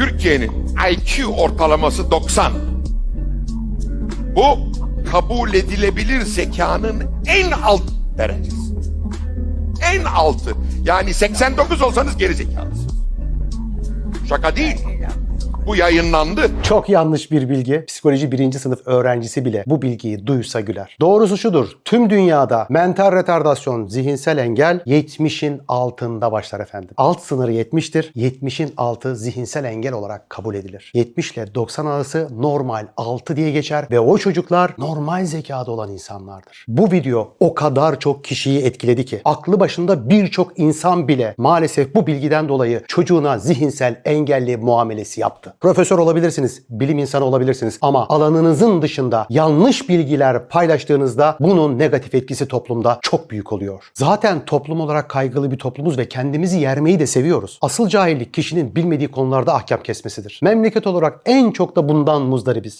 Türkiye'nin IQ ortalaması 90. Bu kabul edilebilir zekanın en alt derecesi. En altı. Yani 89 olsanız geri zekalısınız. Şaka değil. Bu yayınlandı. Çok yanlış bir bilgi. Psikoloji birinci sınıf öğrencisi bile bu bilgiyi duysa güler. Doğrusu şudur. Tüm dünyada mental retardasyon, zihinsel engel 70'in altında başlar efendim. Alt sınırı 70'tir. 70'in altı zihinsel engel olarak kabul edilir. 70 ile 90 arası normal 6 diye geçer ve o çocuklar normal zekada olan insanlardır. Bu video o kadar çok kişiyi etkiledi ki aklı başında birçok insan bile maalesef bu bilgiden dolayı çocuğuna zihinsel engelli muamelesi yaptı. Profesör olabilirsiniz, bilim insanı olabilirsiniz ama alanınızın dışında yanlış bilgiler paylaştığınızda bunun negatif etkisi toplumda çok büyük oluyor. Zaten toplum olarak kaygılı bir toplumuz ve kendimizi yermeyi de seviyoruz. Asıl cahillik kişinin bilmediği konularda ahkam kesmesidir. Memleket olarak en çok da bundan muzdaribiz.